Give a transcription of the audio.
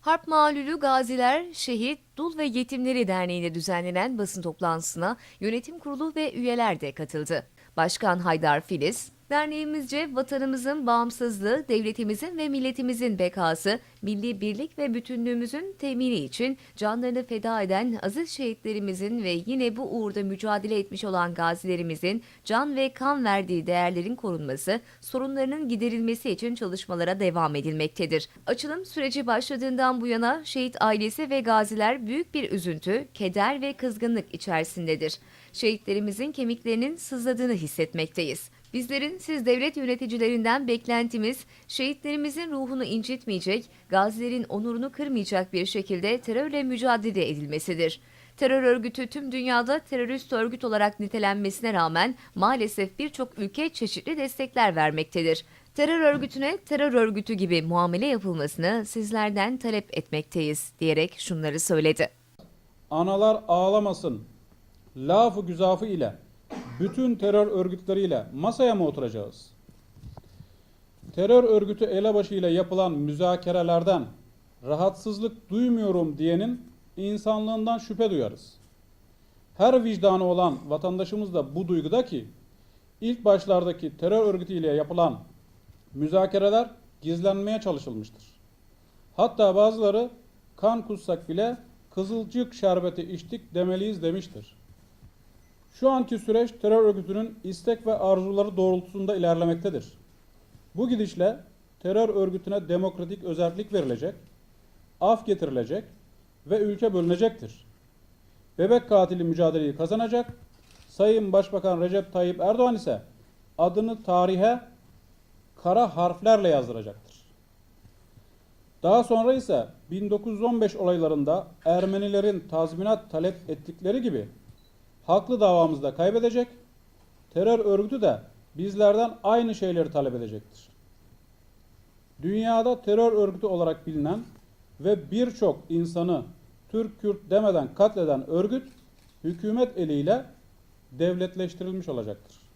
Harp Mağlulü Gaziler, Şehit, Dul ve Yetimleri Derneği'nde düzenlenen basın toplantısına yönetim kurulu ve üyeler de katıldı. Başkan Haydar Filiz, derneğimizce vatanımızın bağımsızlığı, devletimizin ve milletimizin bekası, milli birlik ve bütünlüğümüzün temini için canlarını feda eden aziz şehitlerimizin ve yine bu uğurda mücadele etmiş olan gazilerimizin can ve kan verdiği değerlerin korunması, sorunlarının giderilmesi için çalışmalara devam edilmektedir. Açılım süreci başladığından bu yana şehit ailesi ve gaziler büyük bir üzüntü, keder ve kızgınlık içerisindedir. Şehitlerimizin kemiklerinin sızladığını hissetmekteyiz. Bizlerin siz devlet yöneticilerinden beklentimiz şehitlerimizin ruhunu incitmeyecek, gazilerin onurunu kırmayacak bir şekilde terörle mücadele edilmesidir. Terör örgütü tüm dünyada terörist örgüt olarak nitelenmesine rağmen maalesef birçok ülke çeşitli destekler vermektedir. Terör örgütüne terör örgütü gibi muamele yapılmasını sizlerden talep etmekteyiz diyerek şunları söyledi. Analar ağlamasın. Lafı güzafı ile bütün terör örgütleriyle masaya mı oturacağız? Terör örgütü elebaşı ile yapılan müzakerelerden rahatsızlık duymuyorum diyenin insanlığından şüphe duyarız. Her vicdanı olan vatandaşımız da bu duyguda ki ilk başlardaki terör örgütü ile yapılan müzakereler gizlenmeye çalışılmıştır. Hatta bazıları kan kussak bile kızılcık şerbeti içtik demeliyiz demiştir. Şu anki süreç terör örgütünün istek ve arzuları doğrultusunda ilerlemektedir. Bu gidişle terör örgütüne demokratik özellik verilecek, af getirilecek ve ülke bölünecektir. Bebek katili mücadeleyi kazanacak, Sayın Başbakan Recep Tayyip Erdoğan ise adını tarihe kara harflerle yazdıracaktır. Daha sonra ise 1915 olaylarında Ermenilerin tazminat talep ettikleri gibi haklı davamızda kaybedecek, terör örgütü de bizlerden aynı şeyleri talep edecektir. Dünyada terör örgütü olarak bilinen ve birçok insanı Türk Kürt demeden katleden örgüt hükümet eliyle devletleştirilmiş olacaktır.